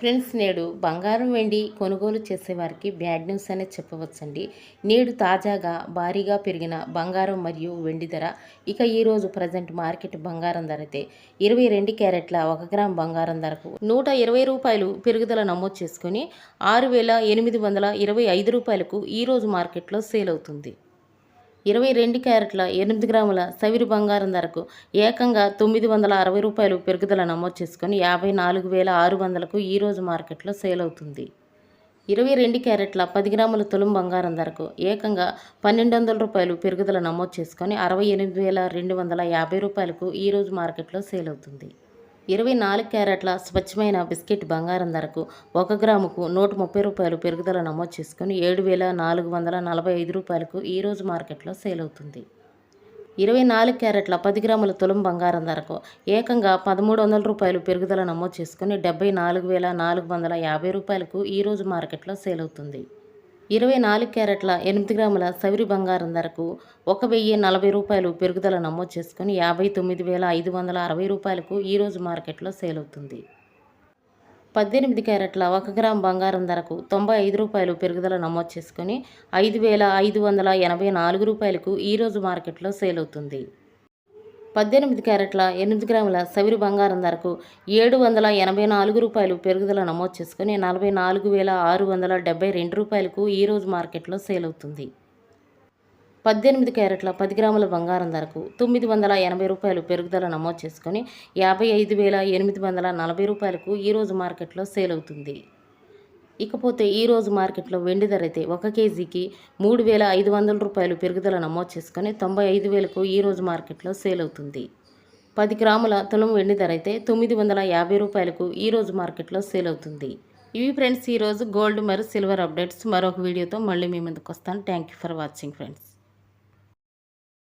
Friends నేడు బంగారం వెండి కొనుగోలు చేసేవారికి బ్యాడ్ న్యూస్ అనే చెప్పవచ్చండి. నేడు తాజాగా భారీగా పెరిగిన బంగారం మరియు వెండి ధర. ఇక ఈరోజు ప్రజెంట్ మార్కెట్ బంగారం ధర అయితే ఇరవై రెండు క్యారెట్ల ఒక గ్రామ్ బంగారం ధరకు నూట ఇరవై రూపాయలు పెరుగుదల నమోదు చేసుకుని ఆరు వేల ఎనిమిది వందల ఇరవై ఐదు రూపాయలకు ఈరోజు మార్కెట్లో సేల్ అవుతుంది. ఇరవై రెండు క్యారెట్ల ఎనిమిది గ్రాముల సవిరి బంగారం ధరకు ఏకంగా తొమ్మిది వందల అరవై రూపాయలు పెరుగుదల నమోదు చేసుకొని యాభై నాలుగు వేల ఆరు వందలకు ఈరోజు మార్కెట్లో సేల్ అవుతుంది. ఇరవై రెండు క్యారెట్ల పది గ్రాముల తులం బంగారం ధరకు ఏకంగా పన్నెండు వందల రూపాయలు పెరుగుదల నమోదు చేసుకొని అరవై ఎనిమిది వేల రెండు వందల యాభై రూపాయలకు ఈరోజు మార్కెట్లో సేల్ అవుతుంది. ఇరవై నాలుగు క్యారెట్ల స్వచ్ఛమైన బిస్కెట్ బంగారం ధరకు ఒక గ్రాముకు నూట ముప్పై రూపాయలు పెరుగుదల నమోదు చేసుకుని ఏడు వేల నాలుగు వందల నలభై ఐదు రూపాయలకు ఈరోజు మార్కెట్లో సేల్ అవుతుంది. ఇరవై నాలుగు క్యారెట్ల పది గ్రాముల తులం బంగారం ధరకు ఏకంగా పదమూడు వందల రూపాయలు పెరుగుదల నమోదు చేసుకుని డెబ్బై నాలుగు వేల నాలుగు వందల యాభై రూపాయలకు ఈరోజు మార్కెట్లో సేల్ అవుతుంది. ఇరవై నాలుగు క్యారెట్ల ఎనిమిది గ్రాముల సవిరి బంగారం ధరకు ఒక వెయ్యి నలభై రూపాయలు పెరుగుదల నమోదు చేసుకుని యాభై తొమ్మిది వేల ఐదు వందల అరవై రూపాయలకు ఈరోజు మార్కెట్లో సేల్ అవుతుంది. పద్దెనిమిది క్యారెట్ల ఒక గ్రామ్ బంగారం ధరకు తొంభై ఐదు రూపాయలు పెరుగుదల నమోదు చేసుకుని ఐదు వేల ఐదు వందల ఎనభై నాలుగు రూపాయలకు ఈరోజు మార్కెట్లో సేల్ అవుతుంది. పద్దెనిమిది క్యారెట్ల ఎనిమిది గ్రాముల సవిరి బంగారం ధరకు ఏడు వందల ఎనభై నాలుగు రూపాయలు పెరుగుదల నమోదు చేసుకుని నలభై నాలుగు వేల ఆరు వందల డెబ్బై రెండు రూపాయలకు ఈరోజు మార్కెట్లో సేల్ అవుతుంది. పద్దెనిమిది క్యారెట్ల పది గ్రాముల బంగారం ధరకు తొమ్మిది వందల ఎనభై రూపాయలు పెరుగుదల నమోదు చేసుకుని యాభై ఐదు వేల ఎనిమిది వందల నలభై రూపాయలకు ఈరోజు మార్కెట్లో సేల్ అవుతుంది. ఇకపోతే ఈరోజు మార్కెట్లో వెండి ధర అయితే ఒక కేజీకి మూడు వేల ఐదు వందల రూపాయలు పెరుగుదల నమోదు చేసుకొని తొంభై ఐదు వేలకు ఈరోజు మార్కెట్లో సేల్ అవుతుంది. పది గ్రాముల తులం వెండి ధర అయితే తొమ్మిది వందల యాభై రూపాయలకు ఈరోజు మార్కెట్లో సేల్ అవుతుంది. ఇవి ఫ్రెండ్స్ ఈరోజు గోల్డ్ మరియు సిల్వర్ అప్డేట్స్. మరొక వీడియోతో మళ్ళీ మీ ముందుకు వస్తాను. Thank you for watching friends.